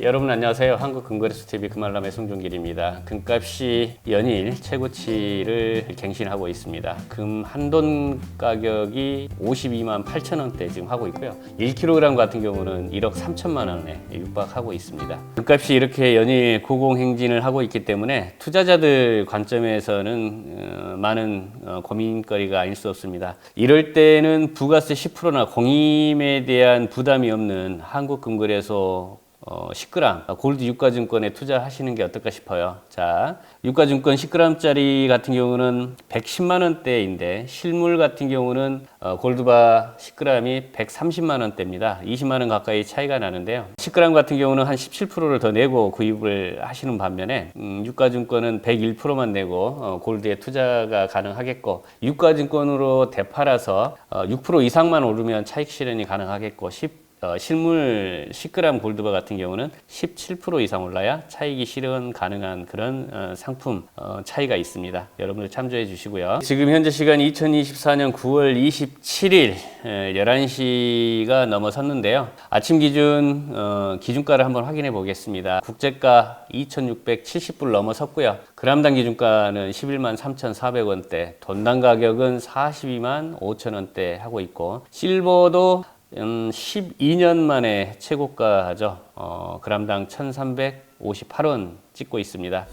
여러분 안녕하세요. 한국금거래소 TV 금알람의 송종길입니다. 금값이 연일 최고치를 갱신하고 있습니다. 금 한돈 가격이 52만 8천 원대 지금 하고 있고요. 1kg 같은 경우는 1억 3천만 원에 육박하고 있습니다. 금값이 이렇게 연일 고공행진을 하고 있기 때문에 투자자들 관점에서는 어, 많은 어, 고민거리가 아닐 수 없습니다. 이럴 때는 부가세 10%나 공임에 대한 부담이 없는 한국금거래소 어, 10g 골드 유가증권에 투자하시는 게 어떨까 싶어요. 자, 유가증권 10g짜리 같은 경우는 110만 원대인데 실물 같은 경우는 어, 골드바 10g이 130만 원대입니다. 20만 원 가까이 차이가 나는데요. 10g 같은 경우는 한 17%를 더 내고 구입을 하시는 반면에 음, 유가증권은 101%만 내고 어, 골드에 투자가 가능하겠고 유가증권으로 되팔아서 어, 6% 이상만 오르면 차익 실현이 가능하겠고 10 어, 실물 10g 골드바 같은 경우는 17% 이상 올라야 차익이 실현 가능한 그런 어, 상품 어, 차이가 있습니다. 여러분들 참조해 주시고요. 지금 현재 시간이 2024년 9월 27일 11시가 넘어섰는데요. 아침 기준 어, 기준가를 한번 확인해 보겠습니다. 국제가 2,670불 넘어섰고요. 그람당 기준가는 11만 3,400원대, 돈당 가격은 42만 5천원대 하고 있고 실버도 음, 12년 만에 최고가죠. 어, 그람당 1,358원 찍고 있습니다.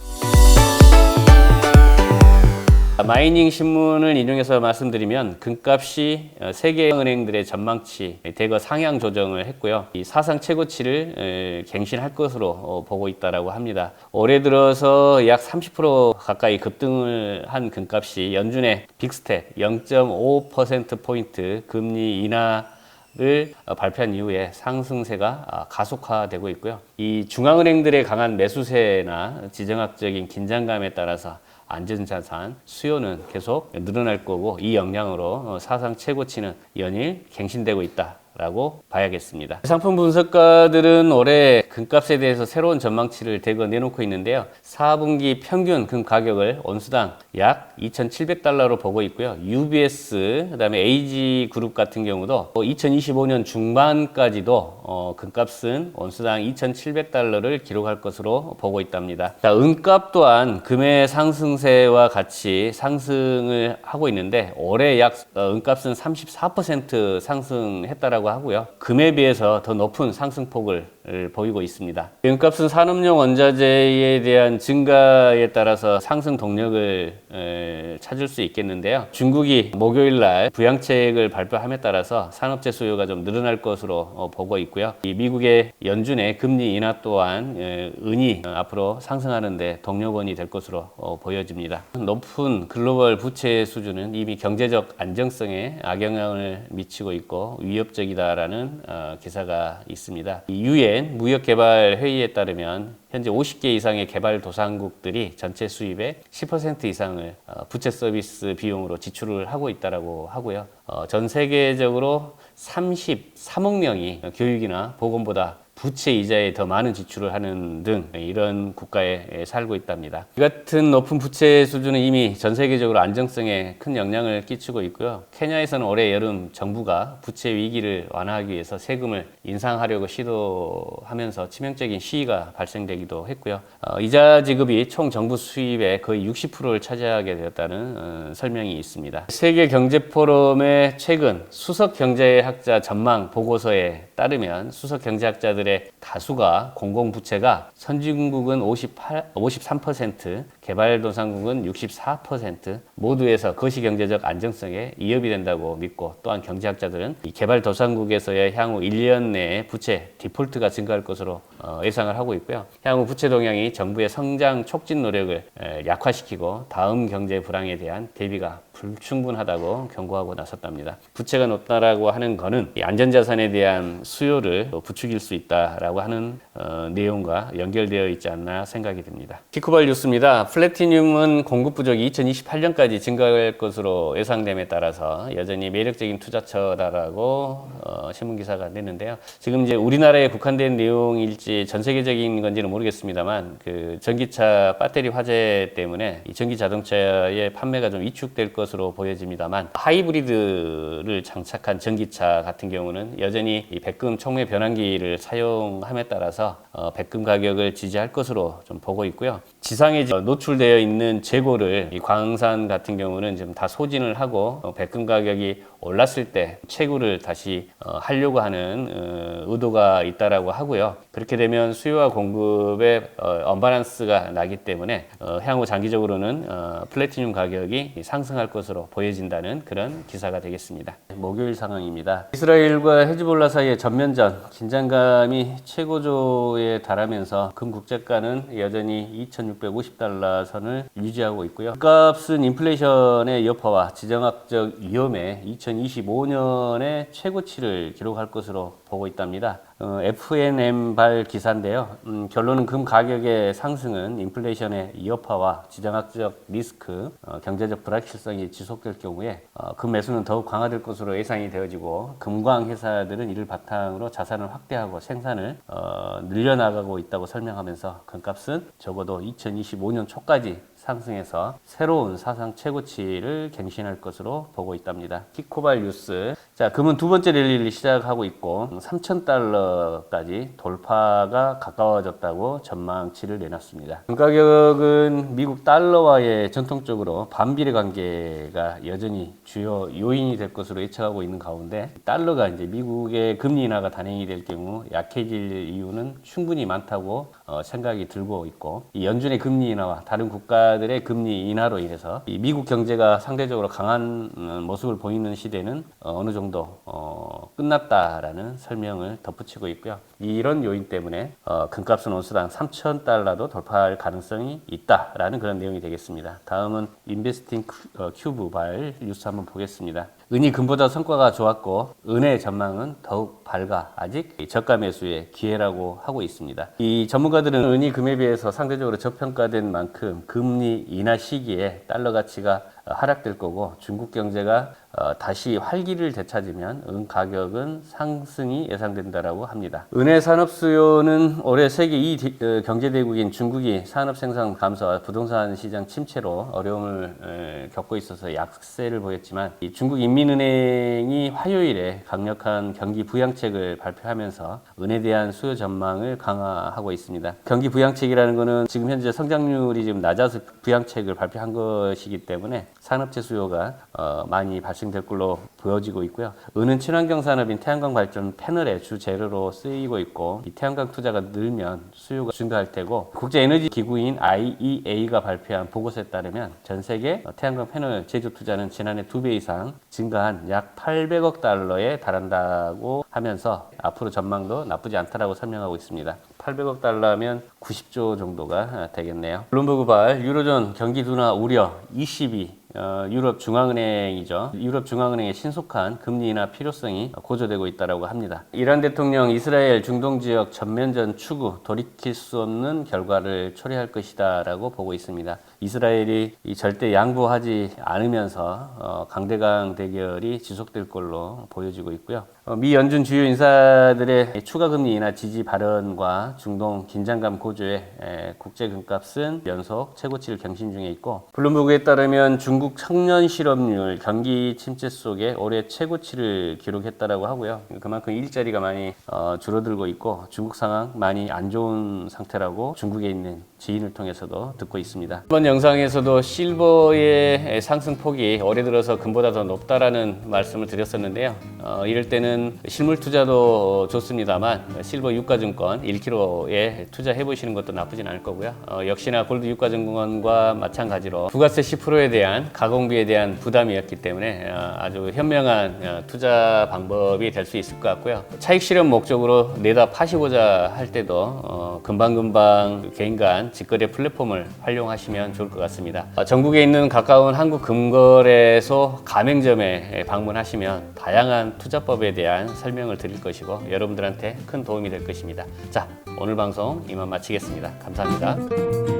마이닝 신문을 인용해서 말씀드리면 금값이 어, 세계 은행들의 전망치 대거 상향 조정을 했고요. 이 사상 최고치를 에, 갱신할 것으로 어, 보고 있다라고 합니다. 올해 들어서 약 30% 가까이 급등을 한 금값이 연준의 빅스텝 0.5% 포인트 금리 인하 를 어, 발표한 이후에 상승세가 아, 가속화되고 있고요. 이 중앙은행들의 강한 매수세나 지정학적인 긴장감에 따라서 안전자산 수요는 계속 늘어날 거고 이 영향으로 어, 사상 최고치는 연일 갱신되고 있다. 라고 봐야겠습니다. 상품 분석가들은 올해 금값에 대해서 새로운 전망치를 대거 내놓고 있는데요. 4분기 평균 금 가격을 온수당 약 2,700달러로 보고 있고요. UBS, 그 다음에 AG 그룹 같은 경우도 2025년 중반까지도 어, 금값은 온수당 2,700달러를 기록할 것으로 보고 있답니다. 자, 은값 또한 금의 상승세와 같이 상승을 하고 있는데 올해 약 어, 은값은 34% 상승했다라고 하고요. 금에 비해서 더 높은 상승폭을 보이고 있습니다. 은값은 산업용 원자재에 대한 증가에 따라서 상승 동력을 에, 찾을 수 있겠는데요. 중국이 목요일 날 부양책을 발표함에 따라서 산업재 수요가 좀 늘어날 것으로 어, 보고 있고요. 이 미국의 연준의 금리 인하 또한 에, 은이 어, 앞으로 상승하는데 동력원이 될 것으로 어, 보여집니다. 높은 글로벌 부채 수준은 이미 경제적 안정성에 악영향을 미치고 있고 위협적이다라는 어, 기사가 있습니다. 이 유엔 무역개발회의에 따르면 현재 50개 이상의 개발도상국들이 전체 수입의 10% 이상을 어, 부채 서비스 비용으로 지출을 하고 있다라고 하고요. 어, 전 세계적으로 33억 명이 교육이나 보건보다 부채 이자에 더 많은 지출을 하는 등 이런 국가에 살고 있답니다. 이 같은 높은 부채 수준은 이미 전 세계적으로 안정성에 큰 영향을 끼치고 있고요. 케냐에서는 올해 여름 정부가 부채 위기를 완화하기 위해서 세금을 인상하려고 시도하면서 치명적인 시위가 발생되기도 했고요. 어, 이자 지급이 총 정부 수입의 거의 60%를 차지하게 되었다는 어, 설명이 있습니다. 세계 경제 포럼의 최근 수석 경제학자 전망 보고서에 따르면 수석 경제학자들의 다수가 공공부채가 선진국은 58, 53%, 개발도상국은 64% 모두에서 거시경제적 안정성에 이협이 된다고 믿고 또한 경제학자들은 이 개발도상국에서의 향후 1년 내에 부채 디폴트가 증가할 것으로 어, 예상을 하고 있고요. 향후 부채 동향이 정부의 성장 촉진 노력을 에, 약화시키고 다음 경제 불황에 대한 대비가 불충분하다고 경고하고 나섰답니다. 부채가 높다라고 하는 것은 이 안전자산에 대한 수요를 부추길 수 있다라고 하는 어, 내용과 연결되어 있지 않나 생각이 듭니다. 피코발 뉴스입니다. 플래티늄은 공급 부족이 2028년까지 증가할 것으로 예상됨에 따라서 여전히 매력적인 투자처다라고 어, 신문 기사가 냈는데요. 지금 이제 우리나라에 국한된 내용일지 전 세계적인 건지는 모르겠습니다만 그 전기차 배터리 화재 때문에 이 전기 자동차의 판매가 좀 위축될 것 것으로 보여집니다만 하이브리드를 장착한 전기차 같은 경우는 여전히 이 백금 촉매 변환기를 사용함에 따라서 어, 백금 가격을 지지할 것으로 좀 보고 있고요. 지상에 노출되어 있는 재고를 이 광산 같은 경우는 지금 다 소진을 하고 어, 백금 가격이 올랐을 때 채굴을 다시 어, 하려고 하는 어, 의도가 있다라고 하고요. 그렇게 되면 수요와 공급의 어, 언바란스가 나기 때문에 어, 향후 장기적으로는 어, 플래티늄 가격이 상승할 것으로 보여진다는 그런 기사가 되겠습니다. 목요일 상황입니다. 이스라엘과 헤즈볼라 사이의 전면전 긴장감이 최고조에 달하면서 금 국제가는 여전히 2,650달러 선을 유지하고 있고요. 값은 인플레이션의 여파와 지정학적 위험에 2025년에 최고치를 기록할 것으로 보고 있답니다. 어, FNM 발 기사인데요. 음, 결론은 금 가격의 상승은 인플레이션의 여파와 지정학적 리스크, 어, 경제적 불확실성이 지속될 경우에 어, 금 매수는 더욱 강화될 것으로 예상이 되어지고 금광 회사들은 이를 바탕으로 자산을 확대하고 생산을 어, 늘려나가고 있다고 설명하면서 금값은 적어도 2025년 초까지 상승해서 새로운 사상 최고치를 갱신할 것으로 보고 있답니다. 키코발 뉴스. 자, 금은 두 번째 랠리를 시작하고 있고 3,000달러까지 돌파가 가까워졌다고 전망치를 내놨습니다. 금 가격은 미국 달러와의 전통적으로 반비례 관계가 여전히 주요 요인이 될 것으로 예측하고 있는 가운데 달러가 이제 미국의 금리 인하가 단행이 될 경우 약해질 이유는 충분히 많다고 어, 생각이 들고 있고 이 연준의 금리 인하와 다른 국가 들의 금리 인하로 인해서 이 미국 경제가 상대적으로 강한 음, 모습을 보이는 시대는 어, 어느 정도 어, 끝났다라는 설명을 덧붙이고 있고요. 이런 요인 때문에 어, 금값은 온수당 3,000달러도 돌파할 가능성이 있다라는 그런 내용이 되겠습니다. 다음은 인베스팅 큐- 어, 큐브 발 뉴스 한번 보겠습니다. 은이 금보다 성과가 좋았고 은의 전망은 더욱 밝아 아직 저가 매수의 기회라고 하고 있습니다. 이 전문가들은 은이 금에 비해서 상대적으로 저평가된 만큼 금리 인하 시기에 달러 가치가 어, 하락될 거고 중국 경제가 어, 다시 활기를 되찾으면 은 가격은 상승이 예상된다라고 합니다. 은의 산업 수요는 올해 세계 2 어, 경제 대국인 중국이 산업 생산 감소와 부동산 시장 침체로 어려움을 에, 겪고 있어서 약세를 보였지만 이 중국 인민은행이 화요일에 강력한 경기 부양책을 발표하면서 은에 대한 수요 전망을 강화하고 있습니다. 경기 부양책이라는 것은 지금 현재 성장률이 지금 낮아서 부양책을 발표한 것이기 때문에 산업재 수요가 어, 많이 발생될 걸로 보여지고 있고요. 은은 친환경 산업인 태양광 발전 패널의 주 재료로 쓰이고 있고 이 태양광 투자가 늘면 수요가 증가할 테고 국제 에너지 기구인 IEA가 발표한 보고서에 따르면 전 세계 태양광 패널 제조 투자는 지난해 두 배 이상 증가한 약 800억 달러에 달한다고 하면서 앞으로 전망도 나쁘지 않다라고 설명하고 있습니다. 800억 달러면 90조 정도가 되겠네요. 블룸버그 발 유로존 경기 둔화 우려 22 어, 유럽 중앙은행이죠. 유럽 중앙은행의 신속한 금리 인하 필요성이 고조되고 있다고 합니다. 이란 대통령 이스라엘 중동 지역 전면전 추구 돌이킬 수 없는 결과를 초래할 것이다라고 보고 있습니다. 이스라엘이 이 절대 양보하지 않으면서 어, 강대강 대결이 지속될 걸로 보여지고 있고요. 어, 미 연준 주요 인사들의 추가 금리 인하 지지 발언과 중동 긴장감 고조에 에, 국제 금값은 연속 최고치를 경신 중에 있고 블룸버그에 따르면 중국 청년 실업률 경기 침체 속에 올해 최고치를 기록했다라고 하고요. 그만큼 일자리가 많이 어, 줄어들고 있고 중국 상황 많이 안 좋은 상태라고 중국에 있는 지인을 통해서도 듣고 있습니다. 이번 영상에서도 실버의 상승 폭이 올해 들어서 금보다 더 높다라는 말씀을 드렸었는데요. 어, 이럴 때는 실물 투자도 좋습니다만 실버 유가증권 1kg에 투자해 보시는 것도 나쁘진 않을 거고요. 어, 역시나 골드 유가증권과 마찬가지로 부가세 10%에 대한 가공비에 대한 부담이었기 때문에 어, 아주 현명한 어, 투자 방법이 될 수 있을 것 같고요. 차익 실현 목적으로 내다 파시고자 할 때도 어, 금방금방 개인 간 직거래 플랫폼을 활용하시면 좋을 것 같습니다. 어, 전국에 있는 가까운 한국 금거래소 가맹점에 방문하시면 다양한 투자법에 대한 설명을 드릴 것이고 여러분들한테 큰 도움이 될 것입니다. 자, 오늘 방송 이만 마치겠습니다. 감사합니다.